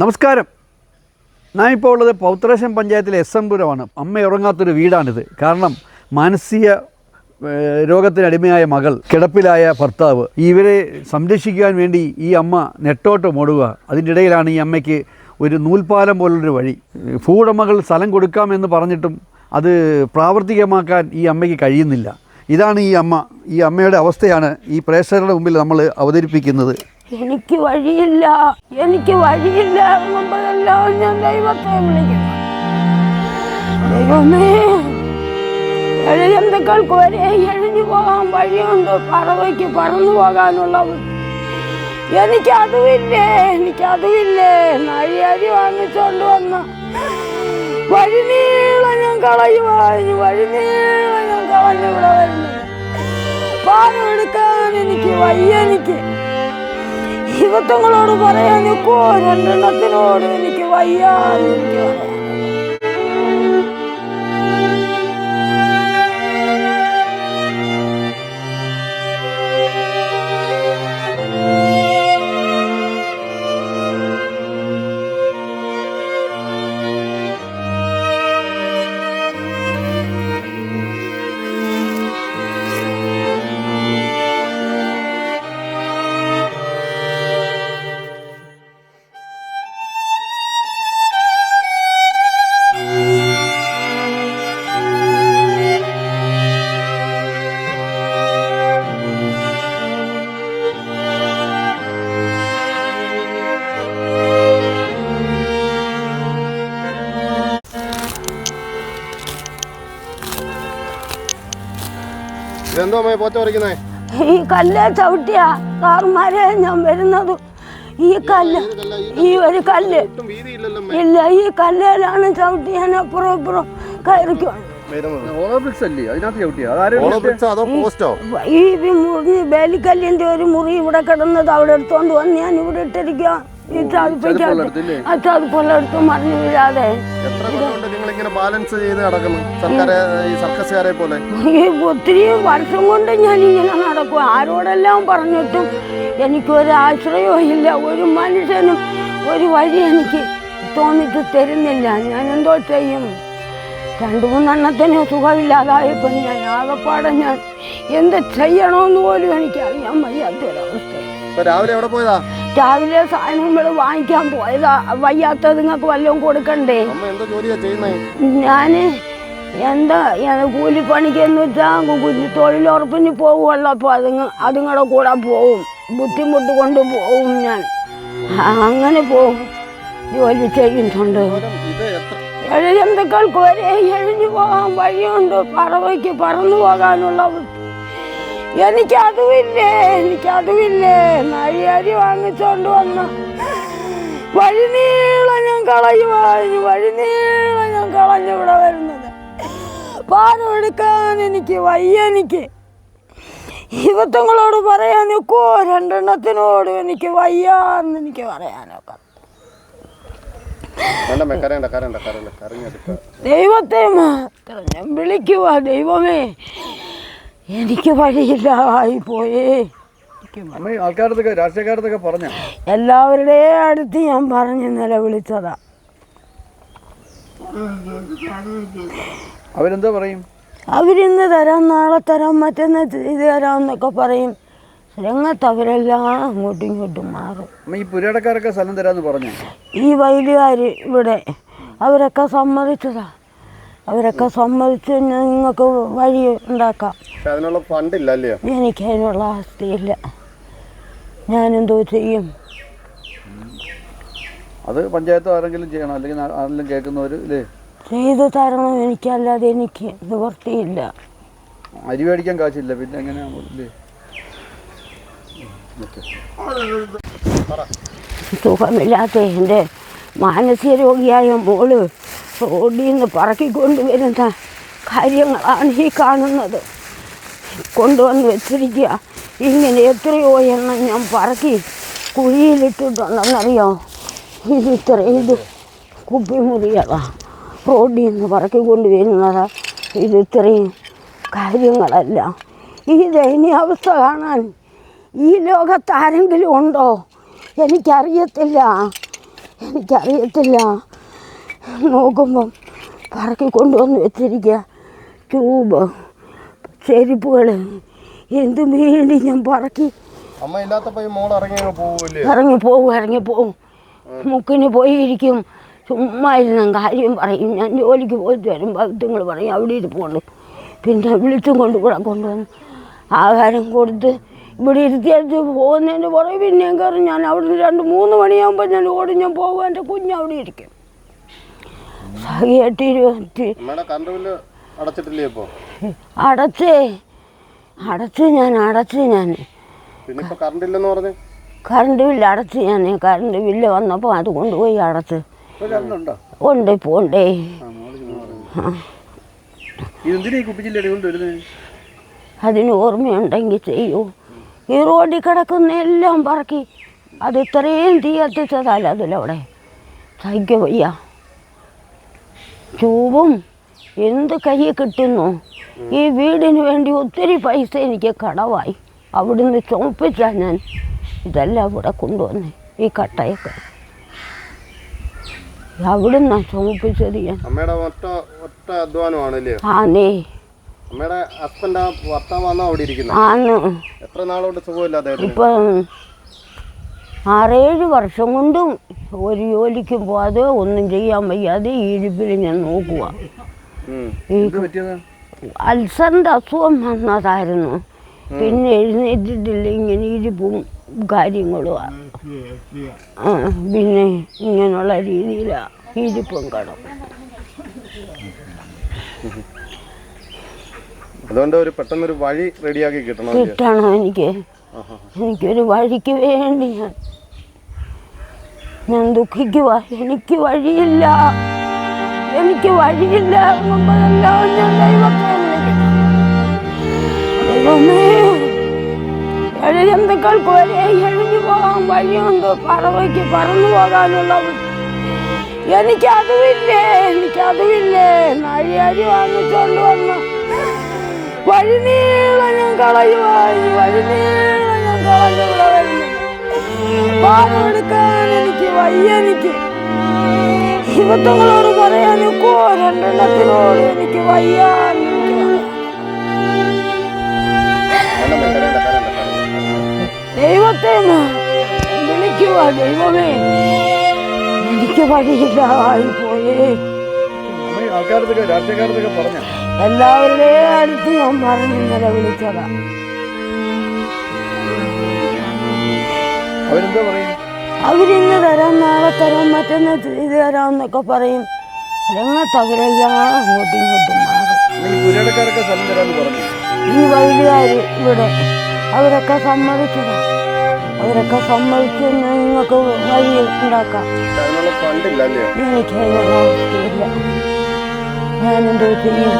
നമസ്കാരം. ഞാൻ ഇപ്പോൾ ഉള്ളത് പൗത്രേശം പഞ്ചായത്തിലെ എസ് എം പുരമാണ് അമ്മ ഉറങ്ങാത്തൊരു വീടാണിത്. കാരണം മാനസിക രോഗത്തിനടിമയായ മകൾ കിടപ്പിലായ ഭർത്താവ് ഇവരെ സംരക്ഷിക്കാൻ വേണ്ടി ഈ അമ്മ നെട്ടോട്ടം ഓടുക. അതിന്റെ ഇടയിലാണ് ഈ അമ്മയ്ക്ക് ഒരു നൂൽപ്പാലം പോലുള്ളൊരു വഴി. ഭൂവുടമകൾ സ്ഥലം കൊടുക്കാമെന്ന് പറഞ്ഞിട്ടും അത് പ്രാവർത്തികമാക്കാൻ ഈ അമ്മയ്ക്ക് കഴിയുന്നില്ല. ഇതാണ് ഈ അമ്മ. ഈ അമ്മയുടെ അവസ്ഥയാണ് ഈ പ്രേക്ഷകരുടെ മുമ്പിൽ നമ്മൾ അവതരിപ്പിക്കുന്നത്. എനിക്ക് വഴിയില്ല. എനിക്ക് വഴിയില്ല എന്നുമ്പോഴെല്ലാം ഞാൻ ദൈവത്തെ വിളിക്കുന്നു. ദൈവമേ എഴുതന്തക്കൾക്ക് വരെ എഴിഞ്ഞു പോകാൻ വഴിയുണ്ട്. പറവയ്ക്ക് പറന്നു പോകാനുള്ള. എനിക്കതുമില്ലേ എനിക്കതുമില്ലേ? നഴിയരി വാങ്ങിച്ചോണ്ട് വന്ന വഴിനീളം ഞാൻ കളയുവാഞ്ഞു വഴിനീളം ഞാൻ കളഞ്ഞു ഇവിടെ വരുന്നത് പാലം എടുക്കാൻ എനിക്ക് വയ്യ എനിക്ക്. ദൈവത്തങ്ങളോട് പറയാൻ നിൽക്കോ രണ്ടെണ്ണത്തിനോട് എനിക്ക് വയ്യാന്ന് അമ്മേ പോച്ച പറിക്കുന്നേ? ഈ കല്ല് ചവിട്ടിയ സാറുമാരെ ഞാൻ വരുന്നത്. ഈ കല്ല് ഈ ഒരു കല്ല്. ഇല്ല ഈ കല്ലിലാണ് ചവിട്ടി ഞാൻ അപ്പുറം ഇപ്പുറം കയറിക്കുവാണ് ഈ മുറിഞ്ഞ് വേലിക്കല്ലിന്റെ ഒരു മുറി ഇവിടെ കിടന്നത് അവിടെ എടുത്തോണ്ട് വന്ന് ഞാൻ ഇവിടെ ഇട്ടിരിക്കുക ഈ ആ ചതുപ്പൊല്ലെടുത്ത് മറിഞ്ഞു വീഴാതെ. എത്ര കൊല്ലമുണ്ട് നിങ്ങൾ ഇങ്ങനെ ബാലൻസ് ചെയ്ത് നടക്കുന്നു? ഈ സർക്കസുകാരെ പോലെ. ഈ ഒത്തിരി വർഷം കൊണ്ട് ഞാൻ ഇങ്ങനെ നടക്കും. ആരോടെല്ലാം പറഞ്ഞിട്ടും എനിക്കൊരു ആശ്രയവും ഇല്ല. ഒരു മനുഷ്യനും ഒരു വഴി എനിക്ക് തോന്നിട്ട് തരുന്നില്ല. ഞാൻ എന്തോ ചെയ്യും? രണ്ടു മൂന്നെണ്ണത്തിന് സുഖമില്ലാതായപ്പോൾ ഞാൻ ആകെപ്പാടെ ഞാൻ എന്ത് ചെയ്യണമെന്ന് പോലും എനിക്ക് അറിയാൻ വയ്യാത്തൊരവസ്ഥ രാവിലെ എവിടെ പോയതാ? രാവിലെ സാധനങ്ങൾ വാങ്ങിക്കാൻ പോയതാ. വയ്യാത്തത് നിങ്ങൾക്ക് വല്ലതും കൊടുക്കണ്ടേ? ഞാൻ എന്തോ ജോലിയാ ചെയ്യുന്നേ? ഞാൻ എന്താ ഞാൻ കൂലിപ്പണിക്ക് എന്ന് വെച്ചാൽ തൊഴിലുറപ്പിന് പോകുമല്ലോ അപ്പോൾ അതുങ്ങ അതുങ്ങളുടെ കൂടെ പോവും. ബുദ്ധിമുട്ട് കൊണ്ട് പോവും ഞാൻ. അങ്ങനെ പോകും ജോലി ചെയ്യുന്നുണ്ട്. എഴുതന്തുക്കൾക്ക് വരെ എഴുതി പോകാൻ വഴിയുണ്ട്. പറവയ്ക്ക് പറന്നു പോകാനുള്ള. എനിക്കതുമില്ലേ എനിക്കതുമില്ലേ? നഴി അരി വാങ്ങിച്ചോണ്ട് വന്ന. വഴിനീളം ഞാൻ കളയുവാഞ്ഞു വഴിനീളം ഞാൻ കളഞ്ഞു ഇവിടെ വരുന്നത്. പാലം എടുക്കാൻ എനിക്ക് വയ്യ എനിക്ക്. യുവത്വങ്ങളോട് പറയാൻ നിൽക്കോ രണ്ടെണ്ണത്തിനോട് എനിക്ക് വയ്യാന്ന് എനിക്ക് പറയാനൊക്കെ. ദൈവത്തെ മാത്രം ഞാൻ വിളിക്കുവാ ദൈവമേ. എനിക്ക് വഴിയില്ലായി പോയേ ആൾക്കാരത്തൊക്കെ രാഷ്ട്രീയക്കാരത്തൊക്കെ പറഞ്ഞ? എല്ലാവരുടെ അടുത്ത് ഞാൻ പറഞ്ഞ് നിലവിളിച്ചതാ അവരെന്താ പറയും? അവരിന്ന് തരാം നാളെ തരാം മറ്റന്ന് ചെയ്ത് തരാം എന്നൊക്കെ പറയും. രംഗത്ത് അവരെല്ലാം അങ്ങോട്ടും ഇങ്ങോട്ടും മാറും. ഈ പുരടക്കാരൊക്കെ സ്ഥലം തരാന്ന് പറഞ്ഞു? ഈ വയലുകാർ ഇവിടെ അവരൊക്കെ സമ്മതിച്ചതാ. അവരൊക്കെ സമ്മതിച്ച് നിങ്ങൾക്ക് വഴി ഉണ്ടാക്കാം. അതിനുള്ള ഫണ്ടില്ല അല്ലയോ എനിക്ക് അതിനുള്ള ആസ്തിയില്ല ഞാനെന്തോ ചെയ്യും. അത് പഞ്ചായത്ത് ആരെങ്കിലും ചെയ്യണം? അല്ലെങ്കിൽ ആരെങ്കിലും കേൾക്കുന്നവർ ഇല്ലേ? ചെയ്തു തരണം എനിക്കല്ലാതെ എനിക്ക് നിവർത്തിയില്ല അരി മേടിക്കാൻ കാശില്ല. പിന്നെ എങ്ങനെയാണല്ലേ സുഖമില്ലാത്ത എന്റെ മാനസിക രോഗിയായ മോൾ റോഡിൽ നിന്ന് പറക്കിക്കൊണ്ടുവരുന്ന കാര്യങ്ങളാണ് ഈ കാണുന്നത്. കൊണ്ടുവന്ന് വെച്ചിരിക്കുക. ഇങ്ങനെ എത്രയോ എണ്ണം ഞാൻ പറക്കി കുഴിയിലിട്ടിട്ടുണ്ടെന്നറിയോ? ഇത് ഇത്ര ഇത് കുപ്പിമുറിയതാ റോഡിൽ നിന്ന് പറക്കി കൊണ്ടുവരുന്നതാ ഇത് ഇത്രയും കാര്യങ്ങളല്ല. ഈ ദയനീയാവസ്ഥ കാണാൻ ഈ ലോകത്താരെങ്കിലും ഉണ്ടോ? എനിക്കറിയത്തില്ല. എനിക്കറിയത്തില്ല. നോക്കുമ്പം പറക്കി കൊണ്ടുവന്ന് വെച്ചിരിക്കുക ട്യൂബ് ചെരുപ്പുകൾ എന്തും വേണ്ടി ഞാൻ പറക്കി. അമ്മ ഇല്ലാത്തപ്പോൾ ഈ മോൾ ഇറങ്ങി അങ്ങ് പോവില്ലേ? ഇറങ്ങി പോവും ഇറങ്ങി പോവും. മുക്കിന് പോയിരിക്കും. ചുമ്മാ ഇരുന്നും കാര്യം പറയും. ഞാൻ ജോലിക്ക് പോയിട്ട് വരുമ്പോൾ നിങ്ങൾ പറയും അവിടെ ഇരിപ്പുണ്ട് പിന്നെ വിളിച്ചും കൊണ്ട് കൂടെ കൊണ്ടുവന്ന് ആഹാരം കൊടുത്ത് ഇവിടെ ഇരുത്തിയടിച്ച് പോകുന്നതിന്റെ പുറകെ പിന്നെയും കയറി ഞാൻ അവിടുന്ന് രണ്ട് മൂന്ന് മണിയാകുമ്പോൾ ഞാൻ ഓടി ഞാൻ പോകും എന്റെ കുഞ്ഞ് അവിടെ ഇരിക്കും. സഹിയായിട്ട് ഇരുപത്തി അടച്ചിട്ടില്ലേ ഇപ്പൊ? അടച്ചേ. അടച്ചു ഞാൻ അടച്ചു ഞാൻ. കറണ്ട് ഇല്ലെന്ന് പറഞ്ഞു? കറണ്ട് ബില്ല് അടച്ച് ഞാൻ. കറണ്ട് ബില്ല് വന്നപ്പോൾ അത് കൊണ്ടുപോയി അടച്ച്. ഉണ്ടോ? പോണ്ടേ ഉണ്ടേ. അതിന് ഓർമ്മയുണ്ടെങ്കിൽ ചെയ്യൂ. ഈ റോഡിൽ കിടക്കുന്ന എല്ലാം പറക്കി. അത് ഇത്രയും തീ കത്തിച്ചതല്ല അതിലവിടെ. സഹിക്കുക വയ്യ. ചൂവും. എന്ത് കയ്യിൽ കിട്ടുന്നു? ഈ വീടിന് വേണ്ടി ഒത്തിരി പൈസ എനിക്ക് കടവായി. അവിടുന്ന് ചോപ്പിച്ചാൽ ഞാൻ ഇതെല്ലാം ഇവിടെ കൊണ്ടുവന്നേ ഈ കട്ടയൊക്കെ. അവിടുന്ന് ചുമപ്പിച്ചത് ഞാൻ. അമ്മയുടെ ഒറ്റ ഒറ്റ അധ്വാനമാണല്ലേ? ആനേ അമ്മയുടെ ഹസ്ബൻഡ് ഭർത്താവാണോ അവിടെ ഇരിക്കുന്നത്? ആന്ന്. എത്ര സുഖമില്ലാതെ ഇപ്പം ആറേഴ് വർഷം കൊണ്ടും ഒരു ജോലിക്കും പോവാതെ ഒന്നും ചെയ്യാൻ വയ്യാതെ ഈ ഇരിപ്പിൽ ഞാൻ നോക്കുക ഈ അൾസറിന്റെ അസുഖം വന്നതായിരുന്നു. പിന്നെ എഴുന്നേറ്റിട്ടില്ല ഇങ്ങനെ ഇരിപ്പും കാര്യങ്ങളും ആ. പിന്നെ ഇങ്ങനെയുള്ള രീതിയിലാണ് ഇരിപ്പും കടം. അതുകൊണ്ട് ഒരു പെട്ടെന്നൊരു വഴി റെഡിയാക്കി കിട്ടണം? കിട്ടണം എനിക്ക്. എനിക്കൊരു വഴിക്ക് വേണ്ടി ഞാൻ ദുഃഖിക്കുക എനിക്ക് വഴിയില്ല. എനിക്ക് വഴിയില്ല എഴുജന്തുക്കൾക്ക് വരെ എഴുതി പോകാൻ വഴിയുണ്ട്? പറവയ്ക്ക് പറന്നു പോകാനുള്ള എനിക്കതുമില്ലേ എനിക്കതുമില്ലേ? നഴിയരി വാങ്ങിച്ചോണ്ട് വന്ന് വഴിനീള ഞാൻ കളയുവായി വഴിനീള ഞാൻ വരുന്നു പാലെടുക്കാൻ എനിക്ക് വയ്യ എനിക്ക്. ശിവത്വങ്ങളോട് പറയാനൊക്കോ രണ്ടെണ്ണത്തിനോട് എനിക്ക് വയ്യ. ദൈവത്തെ വിളിക്കുക ദൈവമേ. എനിക്ക് വഴിയില്ലായി പോയേ എല്ലാവരുടെയും അടുത്ത് ഞാൻ പറഞ്ഞു ഇന്നലെ വിളിച്ചതാ. അവരെന്തോ പറയും? അവരിന്ന് തരാം നാളെ തരാം മറ്റന്നാ ചെയ്ത് തരാം എന്നൊക്കെ പറയും. രംഗത്ത് അവരെല്ലാം അങ്ങോട്ടും ഇങ്ങോട്ടും മാറും. ഈ വൈദ്യുകാർ ഇവിടെ അവരൊക്കെ സമ്മതിക്കുക അവരൊക്കെ സമ്മതിച്ച് നിങ്ങൾക്ക് വഴി ഉണ്ടാക്കാം. എനിക്ക് ഞാനെന്തോ ചെയ്യും